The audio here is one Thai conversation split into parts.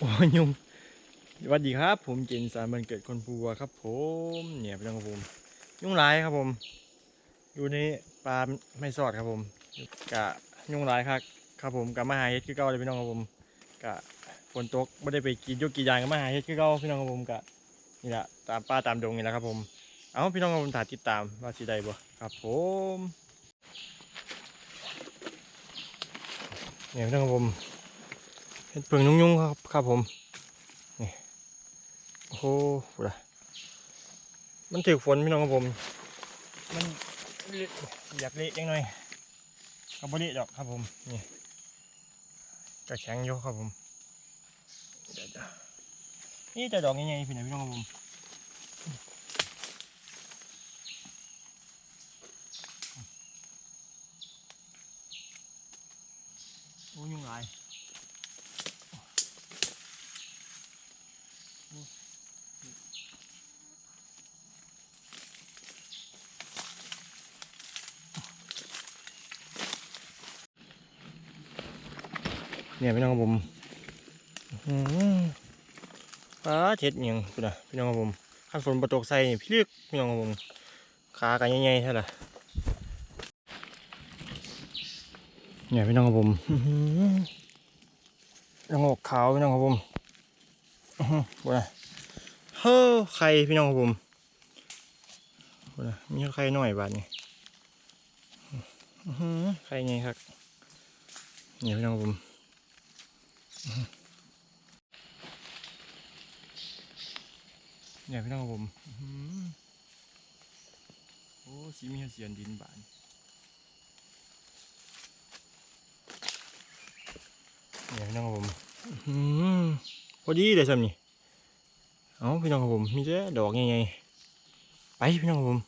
โอ้ยยุงสวัสดีครับ ผมเจนสารบันเกิดคนปัวครับ ผมเนี่ยพี่น้องครับผมยุงลายครับผม อยู่ในปลาไม่สอดครับผมกะยุงลายครับครับผมกะมาหาเฮ็ดคือเก่าเลยพี่น้องครับผมกะฝนตกไม่ได้ไปกินยกกี่ยางกะมาหาเฮ็ดคือเก่าพี่น้องครับผมกะนี่แหละตามป้าตามดงนี่แหละครับ ผม เอาพี่น้องครับผมถ่ายติดตามว่าสิได้บ่ครับ ผมเนี่ยพี่น้องครับผม ห็ดเปิงยุ่งๆครับครับผมนี่โอ้โหพูดอะมันถือฝนพี่น้องครับผม มันเละอยากเละยังหน่อยกับบริดอกครับผมนี่กระแข็งอยู่ครับผมเดี๋ยวๆนี่จะดอกยังไงพี่น้องพี่น้องครับผมโอ้ยุ่งหล เนี่ยพี่น้องครับผมอื้อหือฟ้าเช็ดเนียงพี่น้องพี่น้องครับผมขั้นฝนประตกใส่นี่พี่เลือกพี่น้องครับผมขากันใหญ่ๆใช่ไหมเนี่ยพี่น้องครับผมอื้ออระงกขาวพี่น้องครับผมอื้อหือบ่นะเฮ้อไข่พี่น้องครับผมบ่นะมีไข่หน่อยบาดนี่อื้อหือไข่ไงครับเนี่ยพี่น้องครับผม เนี่ยพี่น้องผมอื้อหือโอ้สีมีเสียนดินบานเนี่ยพี่น้องผมพอดีเลยซ้ำนี่เอาพี่น้องผมมีแต่ดอกใหญ่ๆไปพี่น้องผม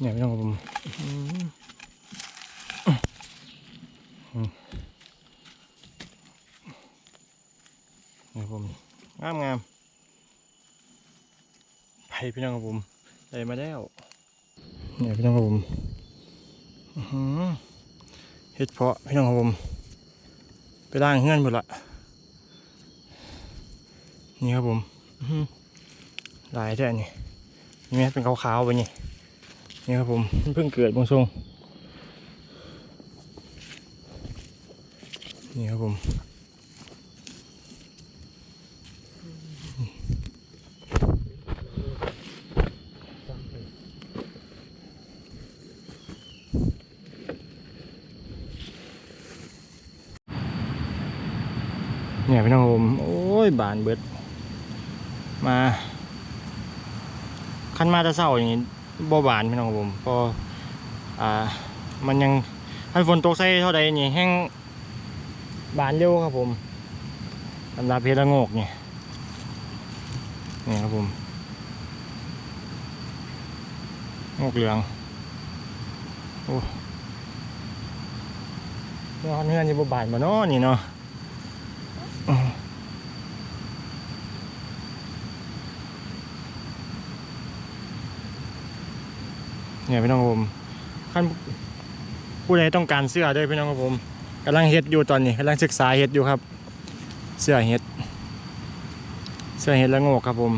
เนี่ยพี่น้องครับผมอื้อหืออืมเนี่ครับผมงามงามไปพี่น้องครับผมได้มาแล้วเนี่ยพี่น้องครับผมอื้อหือเฮ็ดเพาะพี่น้องครับผม ไปล้างเงื่อนหมดละนี่ครับผมลายแท้นี่นี่เป็นขาวๆไปนี่นี่ครับผมเพิ่งเกิดบางทรงนี่ครับผม พี่น้องผมโอ้ยบานเบิด มาขั้นมาแตะเศร้าอย่างนี้บ่บานพี่น้องผมเพออ่ามันยังถ้าฝนตกใส่เท่าใดนี่แห้งบานเร็วครับผมสำหรับเพชรละโงกเนี่ยนี่ครับผมโงกเหลืองโอ้เนื้อเนื้อนี่บ่บานบ่เนาะนี่เนาะ เนี่ยพี่น้องครับผมขั้นผู้ใดต้องการเสื้อด้วยพี่น้องครับผมกำลังเฮ็ดอยู่ตอนนี้กำลังศึกษาเฮ็ดอยู่ครับ เสื้อเฮ็ด เสื้อเฮ็ดละโงกครับผม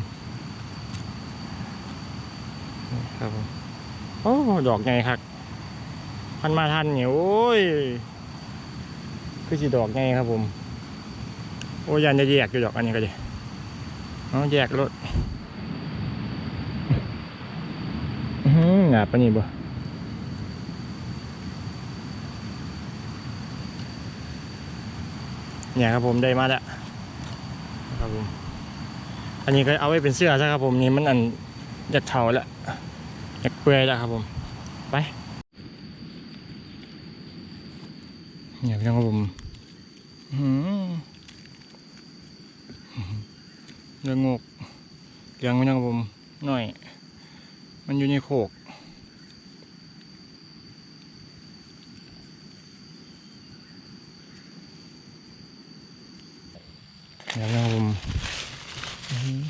ครับผมโอ้ดอกใหญ่ครับพันมาทันเนี่ยโอ้ยคือสีดอกใหญ่ครับผม โอ้ยันจะแยกอยู่ดอกอันนี้ก็ดีเอาแยกรถอื้อ หือหนาปานนี่บ่เนี่ยครับผมได้มาแล้วครับผมอันนี้ก็เอาไว้เป็นเสื้อซะครับผมนี่มันอันอยากเถาแล้วอยากเปื่อยแล้วครับผมไปเนี่ยพี่น้องครับผมอื้อหือเรื่องงกเลี้ยงไว้นะครับผมหน่อย มันอยู่ในโขกเดี๋ยวนะครับผมอื้อหือ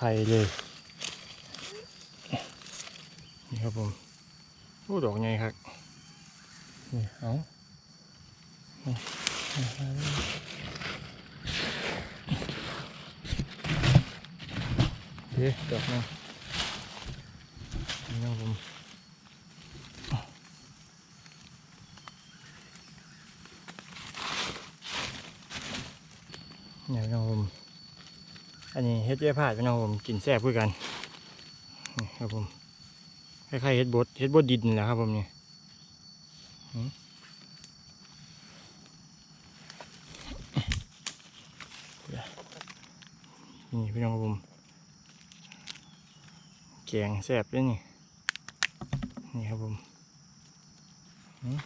ไม่มีใครเลย นี่ครับผมโอ้ดอกไงครับนี่เอานี่เฮ้ยดอกนึงนี่ครับผมเนี่ยพี่น้องผม อันนี้ เฮ็ดเยอะพาดพี่น้องผมกินแซ่บเพื่อกันครับผมคล้ายๆเฮ็ดบดเฮ็ดบดดินนี่แหละครับผมเนี่หืมนี่พี่น้องครับผมแกงแซ่บด้วยนี่นี่ครับผมหืม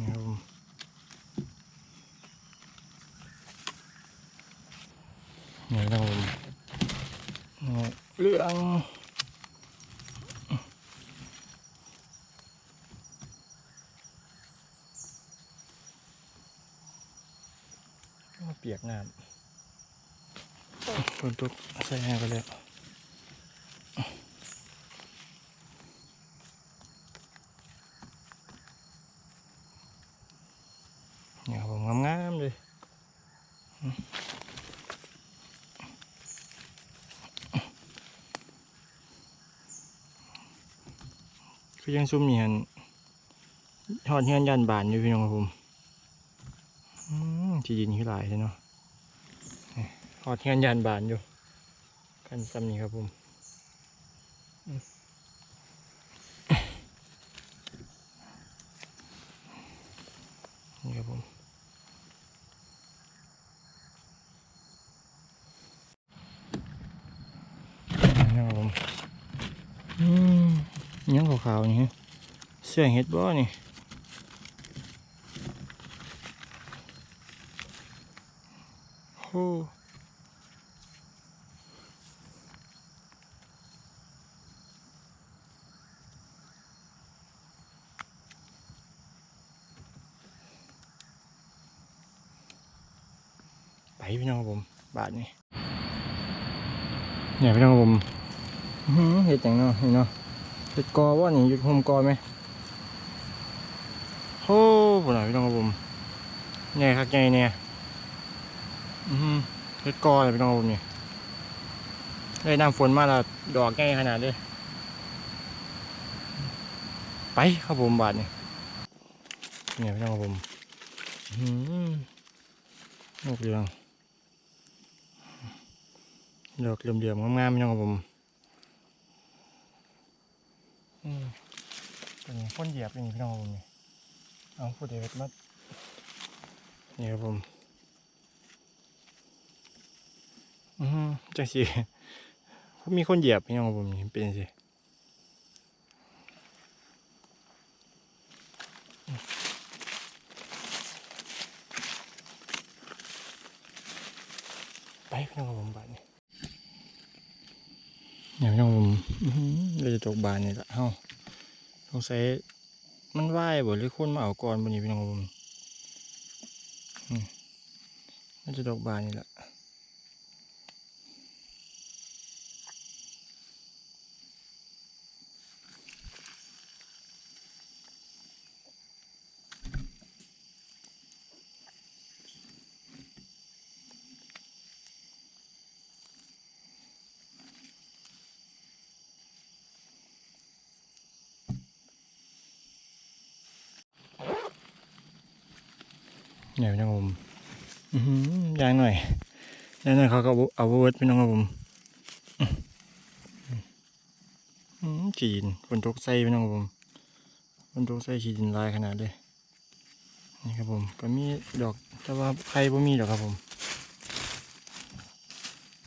นี่ครับผม นี่ครับผมเรื่องมาเปียกน้ำฝนตกใส่แห้งไปแล้วนี่ครับผมงามๆเลย คือยังซุ่มนี่หันหอดเฮือนยันบานอยู่พี่น้องครับผมที่ดินคือหลายเลยเนาะนี่หอดเฮือนยันบานอยู่ กันซ้ำนี่ครับผมนี่ครับผมนี่ครับผม ยังขาวๆนี่ฮะเสื้อเห็ดบ่นี่โอ้ไปพี่น้องครับผมบาทนี่เนี่ยพี่น้องครับผมอื้อหือเห็ดจังเนาะนี่เนาะ เห็ดกอว่านี่อยู่โฮมกอไหมโอ้ปวดหน่อยพี่น้องครับผมใหญ่ครับใหญ่เนี่ยอือหือเห็ดกอเลยพี่น้องครับผมเนี่ยได้น้ำฝนมาแล้วดอกใหญ่ขนาดเลยไปครับผมบาทเนี่เนี่ยพี่น้องครับผมอือหือนกเหลืองดอกเหลื่อมๆงามๆพี่น้องครับผม อืมเป็นคนเหยียบอย่างนี้พี่น้องผมนี่เอาพูดเด็ดมานี่ครับผมอือฮึจังสิมีคนเหยียบพี่น้องผมนี่เป็นจังสิไปพี่น้องผมบาน นี่เนี่ยพี่น้องผมเราจะตกบานนี่ละเฮ้าสงสัยมันไหวบ่หรือคนมาเอาก่อนบนนี้พี่น้องผมเราจะดอกบานนี่ละ เนี่ยพี่น้องผมยางหน่อยยางหน่อยเขาก็เอาเอาเวิร์ดพี่น้องค์ผมจีนฝนตกใส่พี่น้องค์ผมฝนตกใส่ขีดินลายขนาดเลยนี่ครับผมก็มีดอกแต่ว่าใครบ่มีดอกครับผม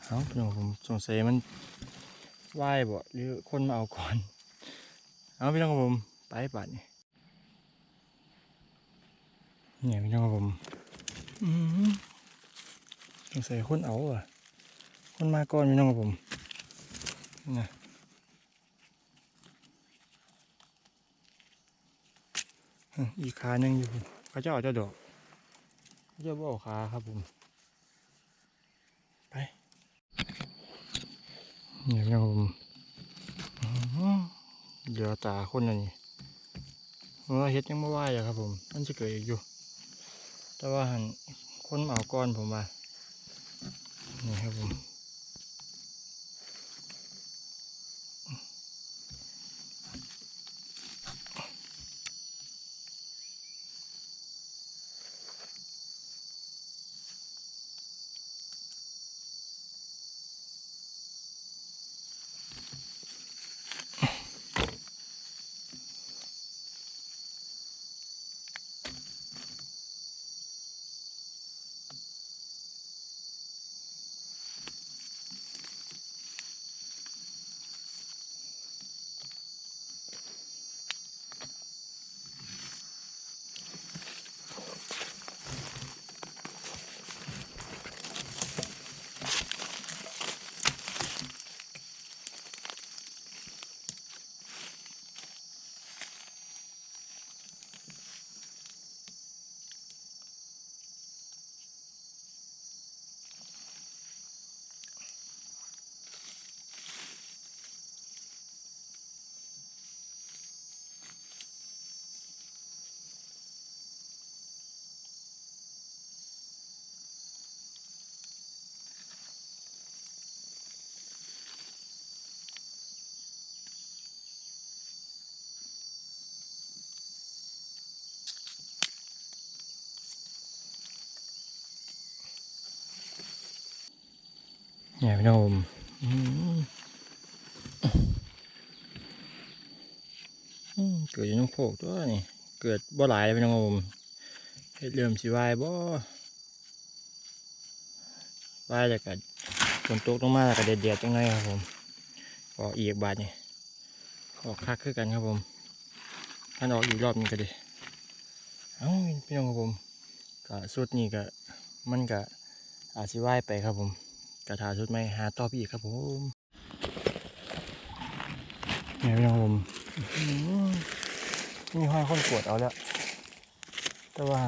เอาพี่น้องค์ผมสงสัยมันไหวบ่หรือคนมาเอาก่อนเอาพี่น้องค์ผมไปปัดนี่ เนี่ยพี่น้องครับผมอืมสงสัยคนเอาอะคนมาก่อนพี่น้องกับผมนะอืมอีกขาหนึ่งอยู่เขาจะเอาเจ้าดอกเขาจะบ่เอาขาครับผม ไปเนี่ยพี่น้องครับผมอ๋อลือตาคนนั่นนี่เมื่อเฮ็ดยังไม่ไหวอะครับผม มันจะเกิดอีกอยู่ แต่ว่าหันคนเหมาก้อนผมว่านี่ครับผม เนี่ยพี่น้องผมเกิดอยู่น้ำโพกตัวนี่เกิดบ่หลายเลยพี่น้องผมเฮ็ดเริ่มสิวายบ่วายแล้วก็ฝนตกลงมาแล้วก็เด็ดๆจังไงครับผมออกอีกบาทนี่ออกคักคือกันครับผมท่านออกอีกรอบนึงก็ดีเอ้าพี่น้องครับผมก็สุดนี่ก็มันก็อาจสิวายไปครับผม กระถาชุดไม่หาต่อพี่อีกครับผมเนี่ยพี่น้องผมอื้อหือมีห้อยคนกวดเอาแล้ว แต่ว่า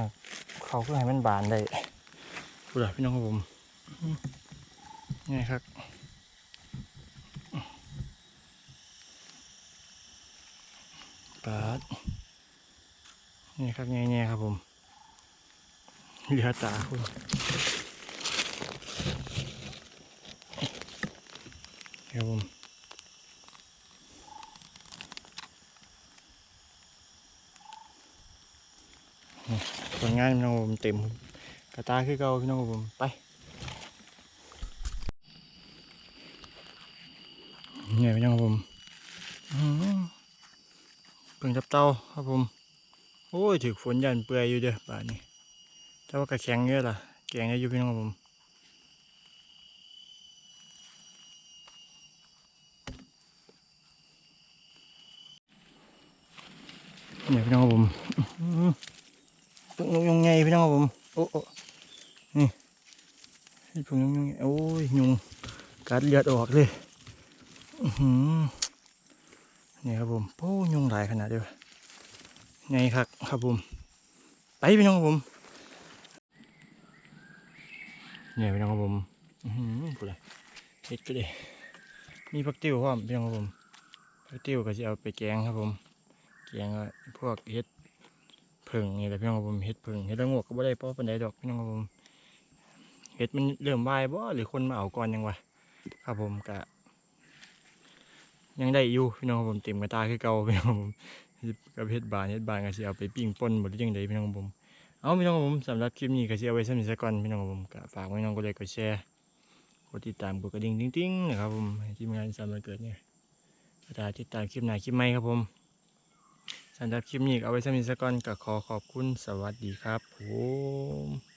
เขาก็ให้มันบานได้พูดเลยพี่น้องครับผมอื้อนี่ครับปาดนี่ครับแง่ๆครับผม เหลือตาคุณ ครับผมนี่ผลงานพี่น้องผมเต็มกระตาคือเก่าพี่น้องผมไปเนี่ยพี่น้องผมเพิ่งจับเตาครับผม โอ้ยถือฝนยันเปื่อยอยู่เด้อป่านนี้แต่ว่ากระแข็งเยอะล่ะแกงได้อยู่พี่น้องผม นี่ยพี่น้องผมอื้อหือพึ่งนกยงไงพี่น้องผมโอ้โอนี่พึ่งนกยงไงโอ้ยยุงกัดเลือดออกเลยนี่ครับผมโอ้ยุงหลายขนาดเดียวไงครับครับผมไปพี่น้องผมเนี่ยพี่น้องผมอือหือพูดเลยเห็ดก็เลยมีผักติ้วพร้อมพี่น้องผมผักติ้วก็จะเอาไปแกงครับผม กียงก็พวกเห็ดเผึ่งนี่แหละพี่น้องครับผมเห็ดเผึ่งเห็ดละโงกก็บ่ได้เพราะปันไดดอกพี่น้องครับผมเห็ดมันเริ่มวายบ่หรือคนมาเอาก่อนยังวะครับผมกะยังได้อยู่พี่น้องครับผมเต็มกระตาคือเก่าพี่น้องครับผมกับเห็ดบานเห็ดบานก็สิเอาไปปิ้งป่นหมดหรือยังไงพี่น้องครับผมเอาพี่น้องครับผมสำหรับคลิปนี้ก็สิเอาไว้สำหรับสักก่อนพี่น้องครับผมก็ฝากไว้น้องกดไลค์กดแชร์กดติดตามกดกระดิ่งติ๊งๆนะครับผมทีมงานสามวันเกิดเนี่ยก็ได้ติดตามคลิปหน้าคลิปใหม่ครับผม สำหรับคลิปนี้เอาไว้สำหรับก่อนก็ขอขอบคุณสวัสดีครับผม